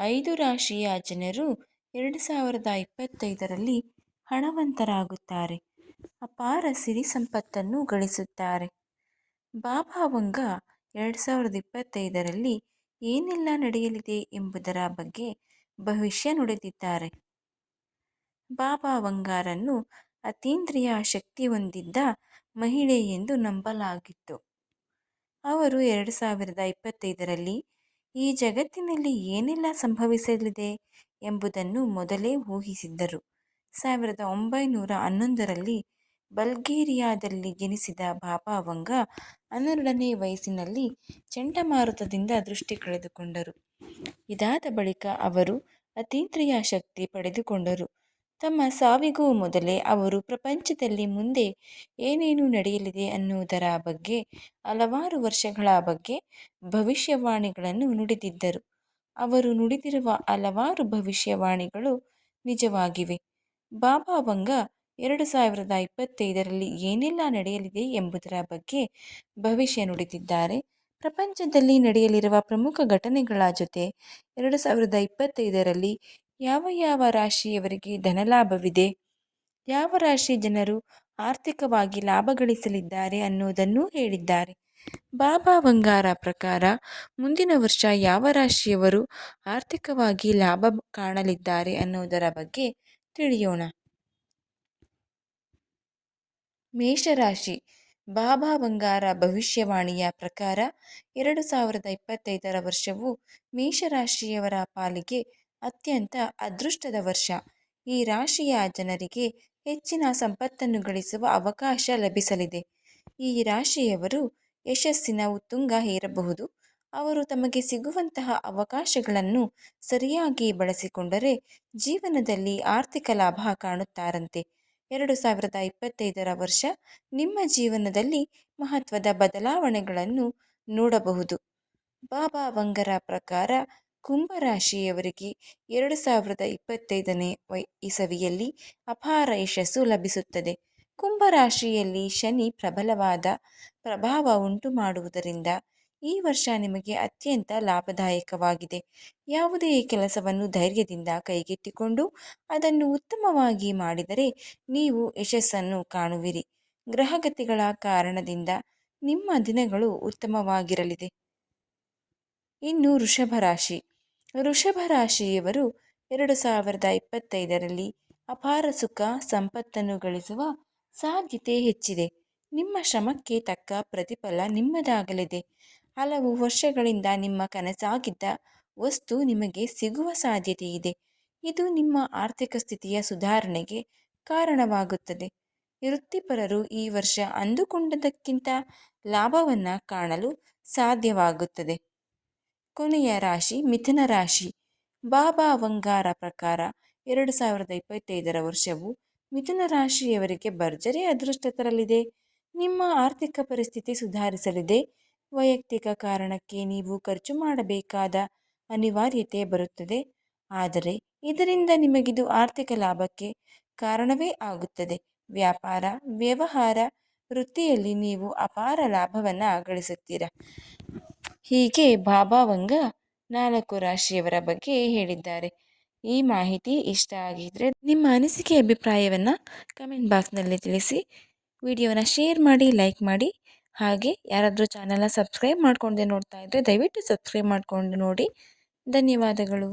ಐದು ರಾಶಿಯ ಜನರು ಎರಡು ಸಾವಿರದ ಇಪ್ಪತ್ತೈದರಲ್ಲಿ ಹಣವಂತರಾಗುತ್ತಾರೆ. ಅಪಾರ ಸಿರಿ ಸಂಪತ್ತನ್ನು ಗಳಿಸುತ್ತಾರೆ. ಬಾಬಾ ವಂಗ ಎರಡು ಸಾವಿರದ ಇಪ್ಪತ್ತೈದರಲ್ಲಿ ಏನೆಲ್ಲ ನಡೆಯಲಿದೆ ಎಂಬುದರ ಬಗ್ಗೆ ಭವಿಷ್ಯ ನುಡಿದಿದ್ದಾರೆ. ಬಾಬಾ ವಂಗಾರನ್ನು ಅತೀಂದ್ರಿಯ ಶಕ್ತಿ ಹೊಂದಿದ್ದ ಮಹಿಳೆ ಎಂದು ನಂಬಲಾಗಿತ್ತು. ಅವರು ಎರಡು ಸಾವಿರದ ಇಪ್ಪತ್ತೈದರಲ್ಲಿ ಈ ಜಗತ್ತಿನಲ್ಲಿ ಏನೆಲ್ಲ ಸಂಭವಿಸಲಿದೆ ಎಂಬುದನ್ನು ಮೊದಲೇ ಊಹಿಸಿದ್ದರು. ಸಾವಿರದ ಒಂಬೈನೂರ ಹನ್ನೊಂದರಲ್ಲಿ ಬಲ್ಗೇರಿಯಾದಲ್ಲಿ ಜನಿಸಿದ ಬಾಬಾ ವಂಗ ಹನ್ನೆರಡನೇ ವಯಸ್ಸಿನಲ್ಲಿ ಚಂಡಮಾರುತದಿಂದ ದೃಷ್ಟಿ ಕಳೆದುಕೊಂಡರು. ಇದಾದ ಬಳಿಕ ಅವರು ಅತೀಂದ್ರಿಯ ಶಕ್ತಿ ಪಡೆದುಕೊಂಡರು. ತಮ್ಮ ಸಾವಿಗೂ ಮೊದಲೇ ಅವರು ಪ್ರಪಂಚದಲ್ಲಿ ಮುಂದೆ ಏನೇನು ನಡೆಯಲಿದೆ ಅನ್ನುವುದರ ಬಗ್ಗೆ, ಹಲವಾರು ವರ್ಷಗಳ ಬಗ್ಗೆ ಭವಿಷ್ಯವಾಣಿಗಳನ್ನು ನುಡಿದಿದ್ದರು. ಅವರು ನುಡಿದಿರುವ ಹಲವಾರು ಭವಿಷ್ಯವಾಣಿಗಳು ನಿಜವಾಗಿವೆ. ಬಾಬಾ ವಂಗ ಎರಡು ಸಾವಿರದ ಇಪ್ಪತ್ತೈದರಲ್ಲಿ ಏನೆಲ್ಲ ನಡೆಯಲಿದೆ ಎಂಬುದರ ಬಗ್ಗೆ ಭವಿಷ್ಯ ನುಡಿದಿದ್ದಾರೆ. ಪ್ರಪಂಚದಲ್ಲಿ ನಡೆಯಲಿರುವ ಪ್ರಮುಖ ಘಟನೆಗಳ ಜೊತೆ ಎರಡು ಸಾವಿರದ ಇಪ್ಪತ್ತೈದರಲ್ಲಿ ಯಾವ ಯಾವ ರಾಶಿಯವರಿಗೆ ಧನಲಾಭವಿದೆ? ಯಾವ ರಾಶಿ ಜನರು ಆರ್ಥಿಕವಾಗಿ ಲಾಭ ಗಳಿಸಲಿದ್ದಾರೆ ಅನ್ನುವುದನ್ನು ಹೇಳಿದ್ದಾರೆ. ಬಾಬಾ ಬಂಗಾರ ಪ್ರಕಾರ ಮುಂದಿನ ವರ್ಷ ಯಾವ ರಾಶಿಯವರು ಆರ್ಥಿಕವಾಗಿ ಲಾಭ ಕಾಣಲಿದ್ದಾರೆ ಅನ್ನುವುದರ ಬಗ್ಗೆ ತಿಳಿಯೋಣ. ಮೇಷರಾಶಿ ಬಾಬಾ ಬಂಗಾರ ಭವಿಷ್ಯವಾಣಿಯ ಪ್ರಕಾರ ಎರಡು ಸಾವಿರದ ಇಪ್ಪತ್ತೈದರ ವರ್ಷವು ಮೇಷರಾಶಿಯವರ ಪಾಲಿಗೆ ಅತ್ಯಂತ ಅದೃಷ್ಟದ ವರ್ಷ. ಈ ರಾಶಿಯ ಜನರಿಗೆ ಹೆಚ್ಚಿನ ಸಂಪತ್ತನ್ನು ಗಳಿಸುವ ಅವಕಾಶ ಲಭಿಸಲಿದೆ. ಈ ರಾಶಿಯವರು ಯಶಸ್ಸಿನ ಉತ್ತುಂಗ ಏರಬಹುದು ಅವರು ತಮಗೆ ಸಿಗುವಂತಹ ಅವಕಾಶಗಳನ್ನು ಸರಿಯಾಗಿ ಬಳಸಿಕೊಂಡರೆ ಜೀವನದಲ್ಲಿ ಆರ್ಥಿಕ ಲಾಭ ಕಾಣುತ್ತಾರಂತೆ. ಎರಡು ಸಾವಿರದ ಇಪ್ಪತ್ತೈದರ ವರ್ಷ ನಿಮ್ಮ ಜೀವನದಲ್ಲಿ ಮಹತ್ವದ ಬದಲಾವಣೆಗಳನ್ನು ನೋಡಬಹುದು. ಬಾಬಾ ವಂಗರ ಪ್ರಕಾರ ಕುಂಭರಾಶಿಯವರಿಗೆ ಎರಡು ಸಾವಿರದ ಇಪ್ಪತ್ತೈದನೇ ವೈ ಇಸವಿಯಲ್ಲಿ ಅಪಾರ ಯಶಸ್ಸು ಲಭಿಸುತ್ತದೆ. ಕುಂಭರಾಶಿಯಲ್ಲಿ ಶನಿ ಪ್ರಬಲವಾದ ಪ್ರಭಾವ ಉಂಟು ಮಾಡುವುದರಿಂದ ಈ ವರ್ಷ ನಿಮಗೆ ಅತ್ಯಂತ ಲಾಭದಾಯಕವಾಗಿದೆ. ಯಾವುದೇ ಕೆಲಸವನ್ನು ಧೈರ್ಯದಿಂದ ಕೈಗೆತ್ತಿಕೊಂಡು ಅದನ್ನು ಉತ್ತಮವಾಗಿ ಮಾಡಿದರೆ ನೀವು ಯಶಸ್ಸನ್ನು ಕಾಣುವಿರಿ. ಗ್ರಹಗತಿಗಳ ಕಾರಣದಿಂದ ನಿಮ್ಮ ದಿನಗಳು ಉತ್ತಮವಾಗಿರಲಿದೆ. ಇನ್ನು ವೃಷಭ ರಾಶಿ. ವೃಷಭ ರಾಶಿಯವರು ಎರಡು ಸಾವಿರದ ಇಪ್ಪತ್ತೈದರಲ್ಲಿ ಅಪಾರ ಸುಖ ಸಂಪತ್ತನ್ನು ಗಳಿಸುವ ಸಾಧ್ಯತೆ ಹೆಚ್ಚಿದೆ. ನಿಮ್ಮ ಶ್ರಮಕ್ಕೆ ತಕ್ಕ ಪ್ರತಿಫಲ ನಿಮ್ಮದಾಗಲಿದೆ. ಹಲವು ವರ್ಷಗಳಿಂದ ನಿಮ್ಮ ಕನಸಾಗಿದ್ದ ವಸ್ತು ನಿಮಗೆ ಸಿಗುವ ಸಾಧ್ಯತೆ ಇದೆ. ಇದು ನಿಮ್ಮ ಆರ್ಥಿಕ ಸ್ಥಿತಿಯ ಸುಧಾರಣೆಗೆ ಕಾರಣವಾಗುತ್ತದೆ. ವೃತ್ತಿಪರರು ಈ ವರ್ಷ ಅಂದುಕೊಂಡದಕ್ಕಿಂತ ಲಾಭವನ್ನು ಕಾಣಲು ಸಾಧ್ಯವಾಗುತ್ತದೆ. ಕೊನೆಯ ರಾಶಿ ಮಿಥುನ ರಾಶಿ. ಬಾಬಾ ವಂಗಾರ ಪ್ರಕಾರ ಎರಡು ಸಾವಿರದ ಇಪ್ಪತ್ತೈದರ ವರ್ಷವು ಮಿಥುನ ರಾಶಿಯವರಿಗೆ ಭರ್ಜರಿ ಅದೃಷ್ಟ ತರಲಿದೆ. ನಿಮ್ಮ ಆರ್ಥಿಕ ಪರಿಸ್ಥಿತಿ ಸುಧಾರಿಸಲಿದೆ. ವೈಯಕ್ತಿಕ ಕಾರಣಕ್ಕೆ ನೀವು ಖರ್ಚು ಮಾಡಬೇಕಾದ ಅನಿವಾರ್ಯತೆ ಬರುತ್ತದೆ. ಆದರೆ ಇದರಿಂದ ನಿಮಗಿದು ಆರ್ಥಿಕ ಲಾಭಕ್ಕೆ ಕಾರಣವೇ ಆಗುತ್ತದೆ. ವ್ಯಾಪಾರ, ವ್ಯವಹಾರ ವೃತ್ತಿಯಲ್ಲಿ ನೀವು ಅಪಾರ ಲಾಭವನ್ನು ಗಳಿಸುತ್ತೀರ. ಹೀಗೆ ಬಾಬಾ ವಂಗ ನಾಲ್ಕು ರಾಶಿಯವರ ಬಗ್ಗೆ ಹೇಳಿದ್ದಾರೆ. ಈ ಮಾಹಿತಿ ಇಷ್ಟ ಆಗಿದ್ರೆ ನಿಮ್ಮ ಅನಿಸಿಕೆ ಅಭಿಪ್ರಾಯವನ್ನು ಕಮೆಂಟ್ ಬಾಕ್ಸ್ನಲ್ಲಿ ತಿಳಿಸಿ. ವಿಡಿಯೋನ ಶೇರ್ ಮಾಡಿ, ಲೈಕ್ ಮಾಡಿ. ಹಾಗೆ ಯಾರಾದರೂ ಚಾನಲ್ನ ಸಬ್ಸ್ಕ್ರೈಬ್ ಮಾಡ್ಕೊಂಡೆ ನೋಡ್ತಾ ಇದ್ದರೆ ದಯವಿಟ್ಟು ಸಬ್ಸ್ಕ್ರೈಬ್ ಮಾಡಿಕೊಂಡು ನೋಡಿ. ಧನ್ಯವಾದಗಳು.